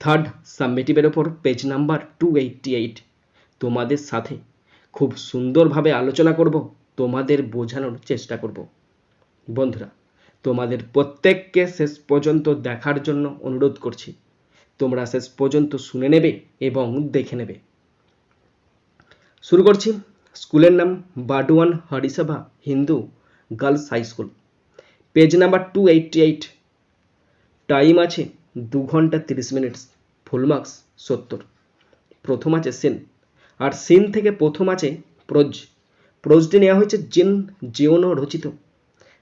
Third সাবমিটিভের ওপর page number two eighty eight তোমাদের সাথে খুব সুন্দরভাবে আলোচনা করব, তোমাদের বোঝানোর চেষ্টা করব। বন্ধুরা, তোমাদের প্রত্যেককে শেষ পর্যন্ত দেখার জন্য অনুরোধ করছি। তোমরা শেষ পর্যন্ত শুনে নেবে এবং দেখে নেবে। শুরু করছি। স্কুলের নাম Burdwan Harisabha Hindu girls high school. Page number two eighty eight time আছে দু ঘণ্টা তিরিশ মিনিট ফুল মার্কস সত্তর। প্রথম আছে সিন। আর সিন থেকে প্রথম আছে প্রোজ। প্রোজটি নেওয়া হয়েছে জেন জিওনো রচিত।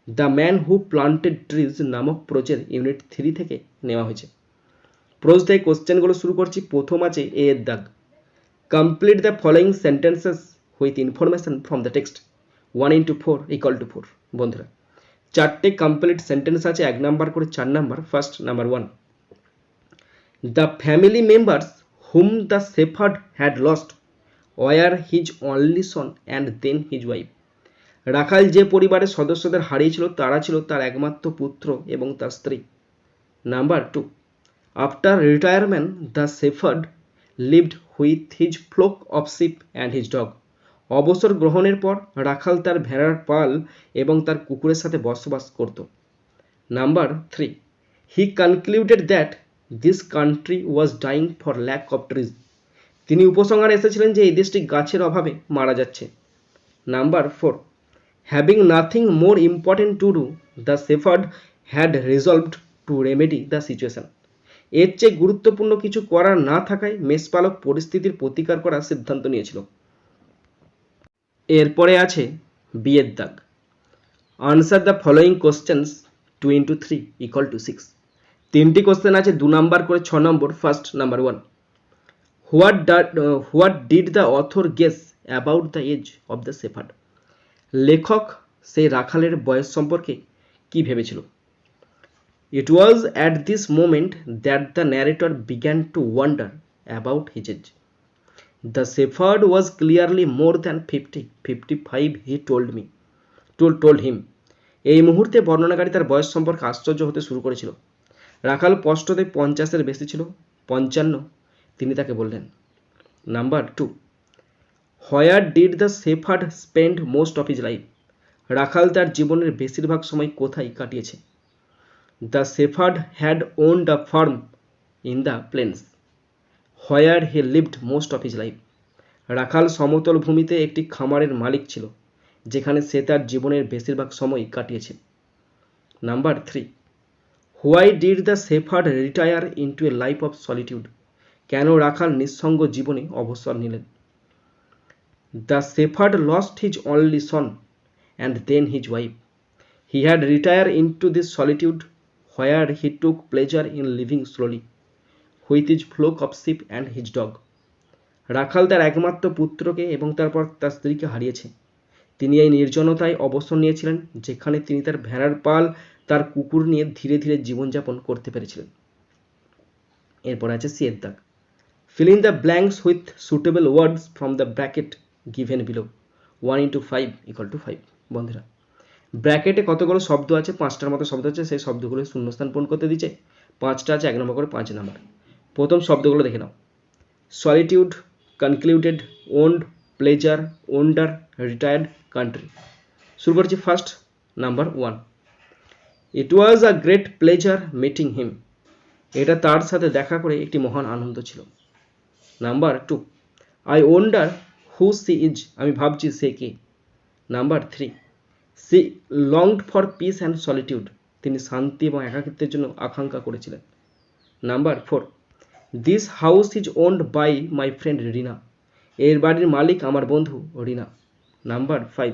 The man who planted trees নামক প্রোজের ইউনিট থ্রি থেকে নেওয়া হয়েছে। প্রোজ থেকে কোশ্চেনগুলো শুরু করছি। প্রথম আছে এ এর দাগ। Complete the following sentences with information from the text. One into four equal to four, বন্ধুরা। চারটে কমপ্লিট সেন্টেন্স আছে, এক নাম্বার করে চার number, first number one. The family members whom the shepherd had lost were his only son and then his wife. রাখাল যে পরিবারের সদস্যদের হারিয়েছিল, তারা ছিল তার একমাত্র পুত্র এবং তার স্ত্রী। Number two, after retirement, the shepherd lived with his flock of sheep and his dog. অবসর গ্রহণের পর রাখাল তার ভেড়ার পাল এবং তার কুকুরের সাথে বসবাস করত। Number three, he concluded that this country was dying for lack of trees তিনি উপসংহারে এসেছিলেন যে এই দেশটি গাছের অভাবে মারা যাচ্ছে। Number four having nothing more important to do the shepherd had resolved to remedy the situation এর চেয়ে গুরুত্বপূর্ণ কিছু করার না থাকায় মেষপালক পরিস্থিতির প্রতিকার করার সিদ্ধান্ত নিয়েছিল। এরপরে আছে বিয়ের দাগ। Answer the following questions two into three equal to six তিনটি কোশ্চেন আছে, দু নাম্বার করে ছ number first number one what what did the author guess about the age of the shepherd লেখক সেই রাখালের বয়স সম্পর্কে কি ভেবেছিল? It was at this moment that the narrator began to wonder about his age the shepherd was clearly more than fifty fifty five he told me told told him এই মুহূর্তে বর্ণনাকারী তার বয়স সম্পর্কে আশ্চর্য হতে শুরু করেছিল। রাখাল স্পষ্টতে পঞ্চাশের বেশি ছিল, পঞ্চান্ন, তিনি তাকে বললেন। Number two, where did the shepherd spend most of his life? রাখাল তার জীবনের বেশিরভাগ সময় কোথায় কাটিয়েছে? The shepherd had own the farm in the plains, where he lived most of his life. রাখাল সমতল ভূমিতে একটি খামারের মালিক ছিল, যেখানে সে তার জীবনের বেশিরভাগ সময় কাটিয়েছে। Number three why did the shepherd retire into a life of solitude? কেন রাখাল নিঃসঙ্গ জীবনে অবসর নিলেন? The shepherd lost his only son and then his wife. He had retire into this solitude where he took pleasure in living slowly, with is flock of sheep and his dog. রাখাল তার একমাত্র পুত্রকে এবং তারপর তার স্ত্রীকে হারিয়েছে। তিনি এই নির্জনতায় অবসর নিয়েছিলেন, যেখানে তিনি তার ভেড়ার পাল তার কুকুর নিয়ে ধীরে ধীরে জীবনযাপন করতে পেরেছিলেন। এরপর আছে সিয়ের দাগ fill in the blanks with suitable words from the bracket given below one into five equal to five বন্ধুরা ব্র্যাকেটে কতগুলো শব্দ আছে? পাঁচটার মতো শব্দ আছে। সেই শব্দগুলো শূন্যস্থান পূরণ করতে দিচ্ছে। পাঁচটা আছে, এক নম্বর করে পাঁচ নম্বর। প্রথম শব্দগুলো দেখে নাও। Solitude concluded owned pleasure wonder retired country শুরু করছি first number one it was a great pleasure meeting him এটা তার সাথে দেখা করে একটি মহান আনন্দ ছিল। Number two I wonder who she is আমি ভাবছি সে কে। Number three she longed for peace and solitude তিনি শান্তি এবং একাকিত্বের জন্য আকাঙ্ক্ষা করেছিলেন। Number four this house is owned by my friend Rina এর বাড়ির মালিক আমার বন্ধু Rina number five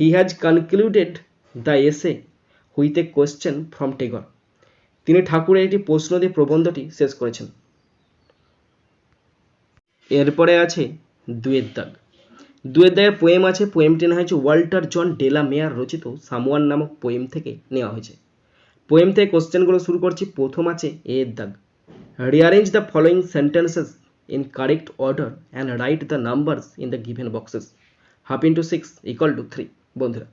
he has concluded the essay with a question from Tagore তিনি ঠাকুরের একটি প্রশ্ন দিয়ে প্রবন্ধটি শেষ করেছেন। এরপরে আছে দুয়ের দাগ। দুয়ের দাগের পোয়েম আছে পোয়েমটি নেওয়া হয়েছে ওয়াল্টার জন ডেলা মেয়ার রচিত সামোয়ান নামক পোয়েম থেকে নেওয়া হয়েছে। পোয়েম থেকে কোশ্চেনগুলো শুরু করছি, প্রথম আছে এর দাগ। Rearrange the following sentences in correct order and write the numbers in the given boxes half into six equal to three বন্ধুরা,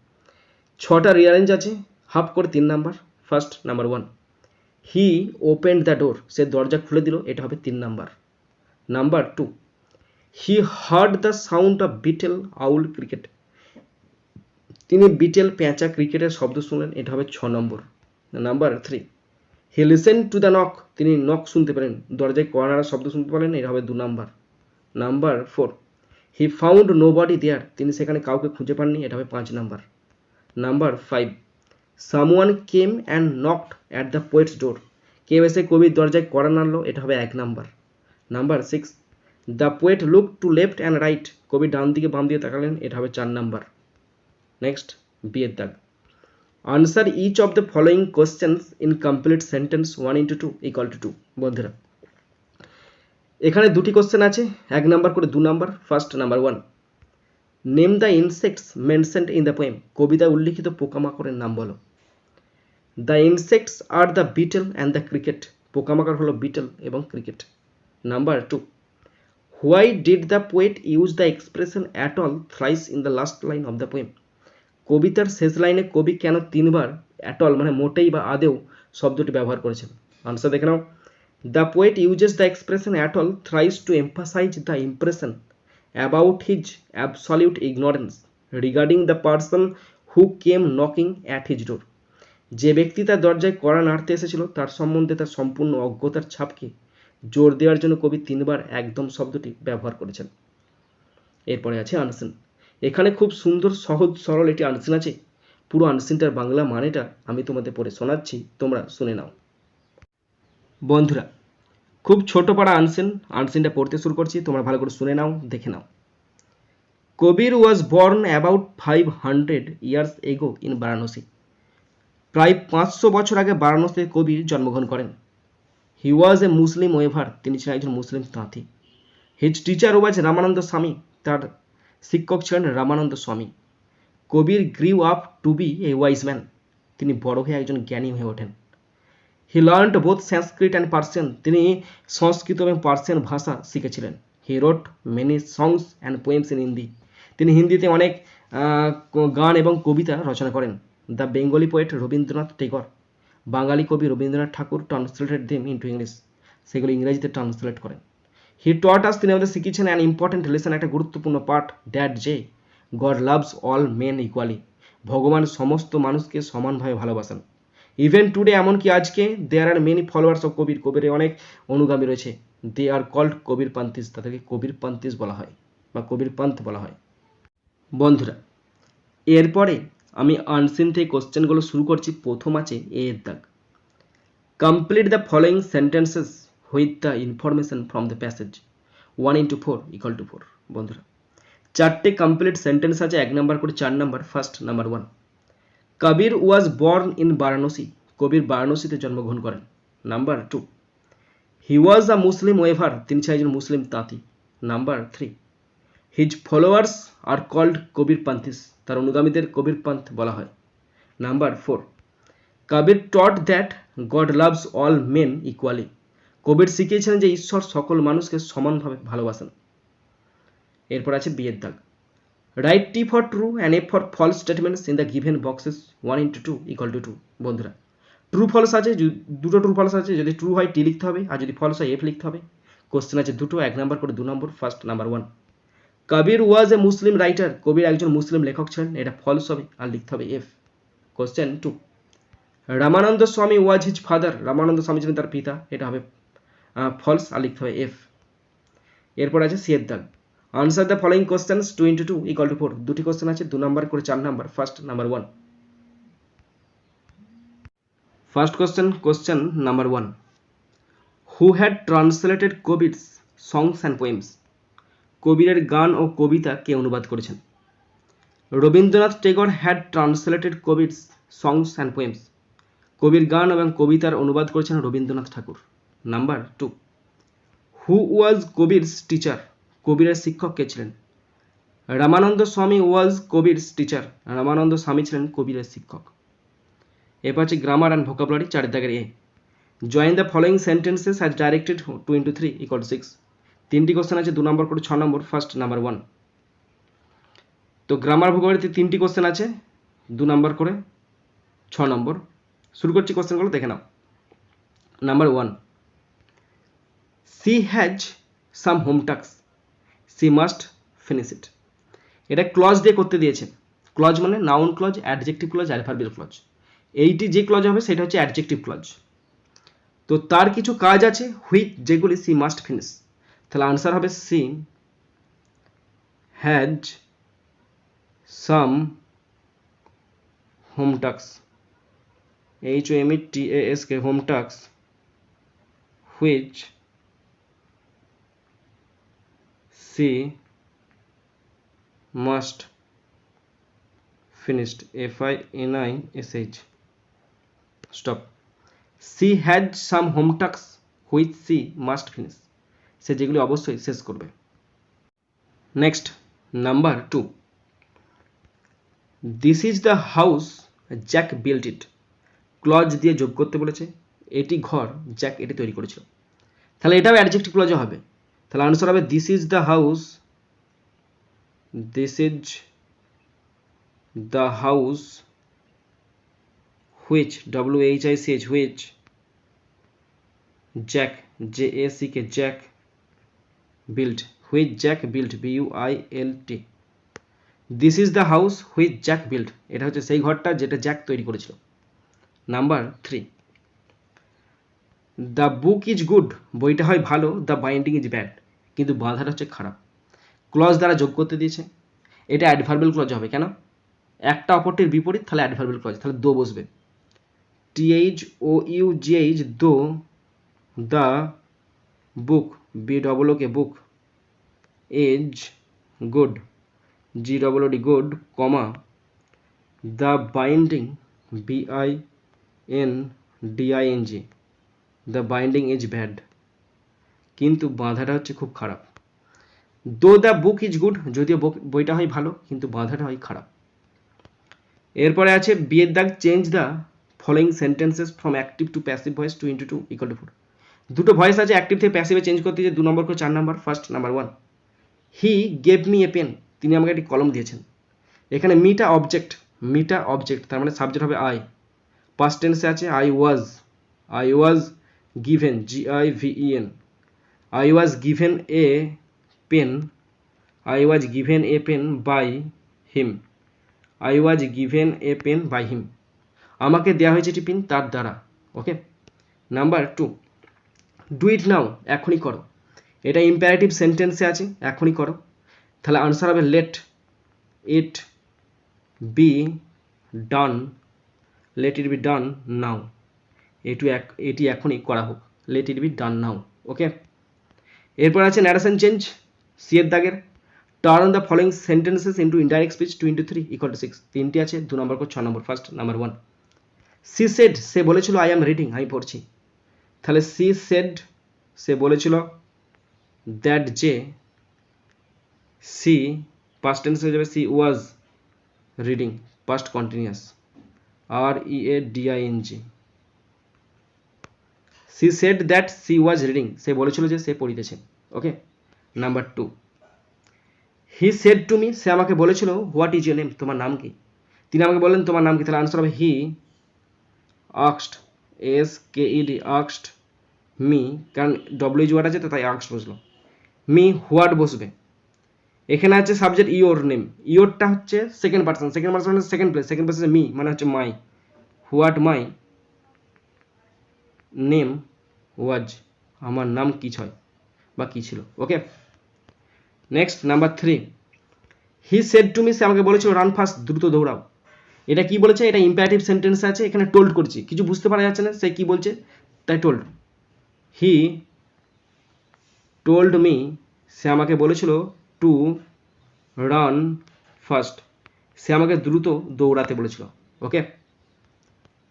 ছটা রিয়ারেঞ্জ আছে হাফ করে তিন number first number one he open the door সে দরজা খুলে দিল, এটা হবে তিন number. Number two he heard the sound of beetle owl cricket তিনি বিটেল প্যাঁচা ক্রিকেটের শব্দ শুনলেন, এটা হবে ছ number. Number three he listen to the knock তিনি নক শুনতে পারেন দরজায় কর্নার শব্দ শুনতে পারেন এটা হবে দু number. Number four he found nobody there তিনি সেখানে কাউকে খুঁজে পাননি, এটা হবে পাঁচ number. Number five someone came and knocked at the poet's door কেউ এসে কবির দরজায় কড়া নাড়লো, এটা হবে এক number. Number six the poet look to left and right কবি ডান দিকে বাম দিকে তাকালেন, এটা হবে চার নাম্বার। নেক্সট বিয়ের দাগ answer each of the following questions in complete sentence one into two equal to two বন্ধুরা, এখানে দুটি কোশ্চেন আছে, এক নাম্বার করে দু number first number one name the insects mentioned in the poem কবিতা উল্লিখিত পোকামাকড়ের নাম বলো। The insects are the beetle and the cricket পোকামাকড় হলো বিটেল এবং cricket number two why did the poet use the expression at all thrice in the last line of the poem কবিতার শেষ লাইনে কবি কেন তিনবার অ্যাট অল মানে মোটেই বা আদেও শব্দটি ব্যবহার করেছেন? আনসার দেখে নাও। The poet uses the expression at all thrice to emphasize the impression about his absolute ignorance regarding the person who came knocking at his door যে ব্যক্তি তার দরজায় কড়া নাড়তে এসেছিল, তার সম্বন্ধে তার সম্পূর্ণ অজ্ঞতার ছাপকে জোর দেওয়ার জন্য কবি তিনবার একদম শব্দটি ব্যবহার করেছেন। এরপরে আছে আনসিন। এখানে খুব সুন্দর, সহজ, সরল এটি আনসিন আছে। পুরো আনসিনটার বাংলা মানেটা আমি তোমাদের পড়ে শোনাচ্ছি, তোমরা শুনে নাও। বন্ধুরা খুব ছোট পাড়া আনসিন আনসিনটা পড়তে শুরু করছি, তোমরা ভালো করে শুনে নাও, দেখে নাও। Kabir was born about five hundred years ago in Varanasi প্রায় পাঁচশো বছর আগে বারাণসীতে কবির জন্মগ্রহণ করেন। হি ওয়াজ এ মুসলিম ওয়েভার তিনি ছিলেন একজন মুসলিম তাঁতি হিজ টিচার ওয়াজ রামানন্দ স্বামী তার শিক্ষক ছিলেন Ramananda Swami. Kabir grew up to be a wise man তিনি বড় হয়ে একজন জ্ঞানী হয়ে ওঠেন। He learned both Sanskrit and Persian তিনি সংস্কৃত এবং পার্সিয়ান ভাষা শিখেছিলেন। He wrote many songs and poems in Hindi তিনি হিন্দিতে অনেক গান এবং কবিতা রচনা করেন। The Bengali poet Rabindranath Tagore বাঙালি কবি Rabindranath Thakur translated them into English সেগুলো ইংরেজিতে ট্রান্সলেট করেন। হি টট আস তিনি আমাদের শিখিয়েছেন অ্যান ইম্পর্টেন্ট লেসন একটা গুরুত্বপূর্ণ পার্ট দ্যাট যে God loves all men equally ভগবান সমস্ত মানুষকে সমানভাবে ভালোবাসেন। ইভেন টুডে এমনকি আজকে there are many followers of Kabir Kabir অনেক অনুগামী রয়েছে। দে আর কল্ড কবির পান্তিস তাদেরকে কবির পান্তিস বলা হয়, বা কবির পান্থ বলা হয়। বন্ধুরা, এরপরে আমি আনসিন থেকে কোশ্চেনগুলো শুরু করছি। প্রথম আছে এ এর দাগ। Complete the following sentences with the information from the passage one into four equal to four বন্ধুরা। চারটে কমপ্লিট সেন্টেন্স আছে, এক নাম্বার করে চার number first number one Kabir was born in Varanasi. Kabir বারাণসীতে জন্মগ্রহণ করেন। Number two. He was a Muslim weaver, তিনি ছিলেন একজন মুসলিম তাঁতি। Number three. His followers are called Kabir Panthis, তার অনুগামীদের কবির পান্থ বলা হয়। Number four. Kabir taught that God loves all men equally. Kabir শিখিয়েছিলেন যে ঈশ্বর সকল মানুষকে সমানভাবে ভালোবাসেন। এরপর আছে বিয়ের দাগ। Write T for true and F for false statements in the given boxes one into two equal to two বন্ধুরা। ট্রু ফলস আছে দুটো ট্রু ফলস আছে, যদি ট্রু হয় টি লিখতে হবে, আর যদি ফলস হয় এফ লিখতে হবে। কোশ্চেন আছে দুটো, এক নাম্বার করে দু number first number one Kabir was a Muslim writer Kabir একজন মুসলিম লেখক ছিলেন, এটা ফলস হবে, আর লিখতে হবে এফ কোশ্চেন টু রামানন্দ স্বামী ওয়াজ হিজ ফাদার রামানন্দ স্বামী ছিলেন তার পিতা, এটা হবে ফলস আর লিখতে হবে এফ এরপর আছে সিয়ের দাগ answer the following questions two into two equal to four দুটি কোশ্চেন আছে, দু নাম্বার করে চার number first number one first question question number one who had translated Kabir's songs and poems কবিরের গান ও কবিতা কে অনুবাদ করেছেন? Rabindranath Tagore had translated Kabir's songs and poems Kabir গান এবং কবিতার অনুবাদ করেছেন Rabindranath Thakur. Number two who was Kabir's teacher কবিরের শিক্ষক কে ছিলেন? রামানন্দ স্বামী ওয়াজ কবির টিচার রামানন্দ স্বামী ছিলেন কবিরের শিক্ষক। এরপর হচ্ছে গ্রামার অ্যান্ড ভোকাবুলারি চার দাগের A join the following sentences as directed two into three equal six তিনটি কোশ্চেন আছে দু নম্বর করে ছ নম্বর ফার্স্ট নাম্বার ওয়ান তো গ্রামার ভূগোলেতে তিনটি কোশ্চেন আছে দু নম্বর করে ছ নম্বর শুরু করছি কোশ্চেনগুলো দেখে নাও। Number one she has some home task she must finish it. এটা ক্লজ দিয়ে করতে দিয়েছে ক্লজ মানে noun clause, adjective clause, adverbial clause. এইটি যে ক্লজ হবে সেটা হচ্ছে অ্যাডজেক্টিভ ক্লজ। তো তার কিছু কাজ আছে হুইচ যেগুলি সি মাস্ট ফিনিশ। তাহলে আনসার হবে she has some home task H O M T S K home task which she must finished f i n i s h. Stop. She had some home task which she must finish সে যেগুলি অবশ্যই শেষ করবে। Next number two this is the house Jack built it clause দিয়ে যোগ করতে বলেছে। এটি ঘর জ্যাক এটি তৈরি করেছিল। তাহলে এটাও অ্যাডজেক্টিভ ক্লজও হবে। তাহলে আনসার হবে this is the house this is the house which w h i c h which jack j a c k jack built which jack built b u i l t this is the house which jack built এটা হচ্ছে সেই ঘরটা যেটা Jack তৈরি করেছিল number three the book is good বইটা হয় ভালো দ্য বাইন্ডিং ইজ ব্যাড কিন্তু বাঁধাটা হচ্ছে খারাপ। ক্লজ দ্বারা যোগ করতে দিয়েছে। এটা অ্যাডভার্বেল ক্লজ হবে কেন? একটা অপরটির বিপরীত, তাহলে অ্যাডভার্বেল ক্লজ তাহলে দো বসবে। TH O U GH though the book B double O K book, as, good G double D good, comma the binding B I N D I N G the binding is bad. কিন্তু বাঁধাটা হচ্ছে খুব খারাপ। দো the book is good যদিও বইটা হয় ভালো, কিন্তু বাঁধাটা হয় খারাপ। এরপরে আছে বিয়ের দাগ change the following sentences from active to passive voice two into two equal to four দুটো ভয়েস আছে অ্যাক্টিভ থেকে প্যাসিভে চেঞ্জ করতে যে দু নম্বর করে চার নম্বর first number one he gave me a pen তিনি আমাকে একটি কলম দিয়েছেন। এখানে মিটা অবজেক্ট মিটা অবজেক্ট তার মানে সাবজেক্ট হবে আই পাস্ট টেন্সে আছে I was I was given G I V E N I was given a pen I was given a pen by him I was given a pen by him আমাকে দেওয়া হয়েছে একটি pen তার দ্বারা okay number two do it now এখনই করো। এটা imperative সেন্টেন্সে আছে, এখনই করো। তাহলে আনসার হবে let it be done let it be done now এটু এক, এটি এখনই করা হোক লেট ইট বি ডান নাও ওকে এরপর আছে ন্যারেশন চেঞ্জ সিয়ের দাগের turn the following sentences into indirect speech two into three equal to six তিনটি আছে, দু নম্বর করে ছ নম্বর first number one she said সে বলেছিল আই এম রিডিং আমি পড়ছি। তাহলে সি সেড সে বলেছিল দ্যাট যে সি পাস্ট টেন্স হয়ে যাবে she was reading past continuous R E A D I N G she said that she was reading সে বলেছিল যে সে পড়িতেছে। Okay number two he said to me সে আমাকে বলেছিল হোয়াট ইজ ইউর নেম তোমার নাম কি? তিনি আমাকে বললেন, তোমার নাম কি? তাহলে আনসার হবে হি আক্সড S K E D আক্সড me কারণ ডব্লিউ ওয়ার্ড আছে তো তাই আক্সড বসল মি হোয়াট বসবে? এখানে আছে সাবজেক্ট ইওর নেম ইওরটা হচ্ছে second person second person second place second place me মানে হচ্ছে মাই হোয়াট মাই নেম ওয়াজ, আমার নাম কি ছয় বা কি ছিল okay next number three he said to me সে আমাকে বলেছিল রান ফাস্ট দ্রুত দৌড়াও। এটা কি বলেছে? এটা ইম্পারেটিভ সেন্টেন্স আছে, এখানে টোল্ড করছি। কিছু বুঝতে পারা যাচ্ছে না, সে কি বলছে? তাই টোল্ড হি টোল্ড মি সে আমাকে বলেছিল টু রান ফার্স্ট সে আমাকে দ্রুত দৌড়াতে বলেছিল ওকে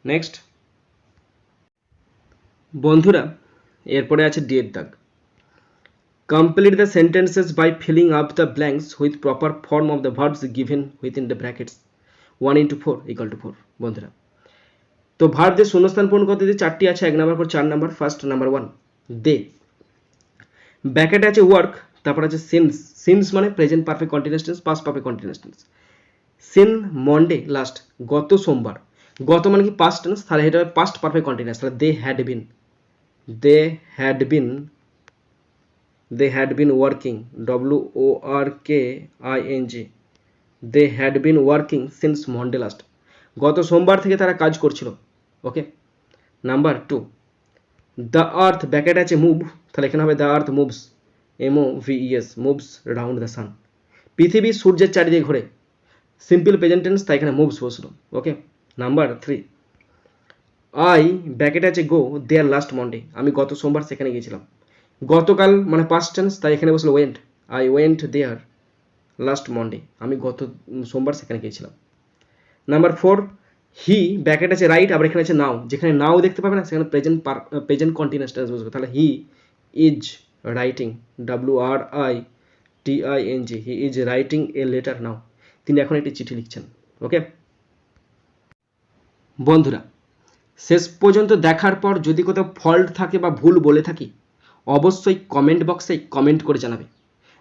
নেক্সট বন্ধুরা, এরপরে আছে ডিয়ের দাগ complete the sentences by filling up the blanks with proper form of the verbs given within the brackets. 1 into 4 equal to 4 বন্ধুরা। তো দিয়ে শূন্যস্থান পূরণ করতে দিয়ে চারটি আছে, এক নাম্বার পর চার number first number one they bracket আছে ওয়ার্ক তারপর আছে সিন্স সিন্স মানে present perfect continuous tense past perfect continuous tense since Monday last গত সোমবার। গত মানে কি পাস্ট টেন্স তাহলে এটা পাস্ট পারফেক্ট কন্টিনিউয়াস তাহলে they had been they had been they had been working W O R K I N G they had been working since Monday last গত সোমবার থেকে তারা কাজ করছিল okay number two the earth bracket আছে move তাহলে এখানে হবে the earth moves M O V E S moves round the sun পৃথিবী সূর্যের চারিদিকে ঘোরে সিম্পল প্রেজেন্টেন্স তাই এখানে মুভস বসল okay number three I bracket আছে গো দেয়ার লাস্ট মন্ডে। আমি গত সোমবার সেখানে গিয়েছিলাম। গতকাল মানে পাস্ট টেন্স তাই এখানে বসল went I went there last Monday. আমি গত সোমবার সেখানে গিয়েছিলাম। নাম্বার ফোর হি ব্যাকেট আছে রাইট আবার এখানে আছে নাও যেখানে নাও দেখতে পাবে না, সেখানে প্রেজেন্ট প্রেজেন্ট কন্টিনিউয়াস টেন্স বসবে। তাহলে he is writing W R I T I N G he is writing a letter now তিনি এখন একটি চিঠি লিখছেন ওকে বন্ধুরা শেষ পর্যন্ত দেখার পর যদি কোথাও ফল্ট থাকে বা ভুল বলে থাকি, অবশ্যই কমেন্ট বক্সে কমেন্ট করে জানাবে।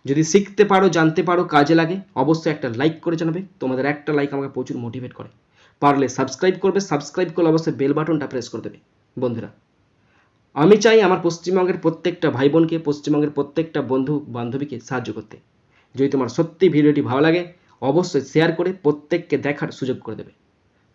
যদি শিখতে পারো, জানতে পারো, কাজে লাগে, অবশ্যই একটা লাইক করে জানাবে। তোমাদের একটা লাইক আমাকে প্রচুর মোটিভেট করে। পারলে সাবস্ক্রাইব করবে সাবস্ক্রাইব করলে অবশ্যই বেল বাটনটা প্রেস করে দেবে। বন্ধুরা, আমি চাই আমার পশ্চিমবঙ্গের প্রত্যেকটা ভাই বোনকে পশ্চিমবঙ্গের প্রত্যেকটা বন্ধু, বান্ধবীকে সাহায্য করতে। যদি তোমার সত্যি ভিডিওটি ভালো লাগে, অবশ্যই শেয়ার করে প্রত্যেককে দেখার সুযোগ করে দেবে।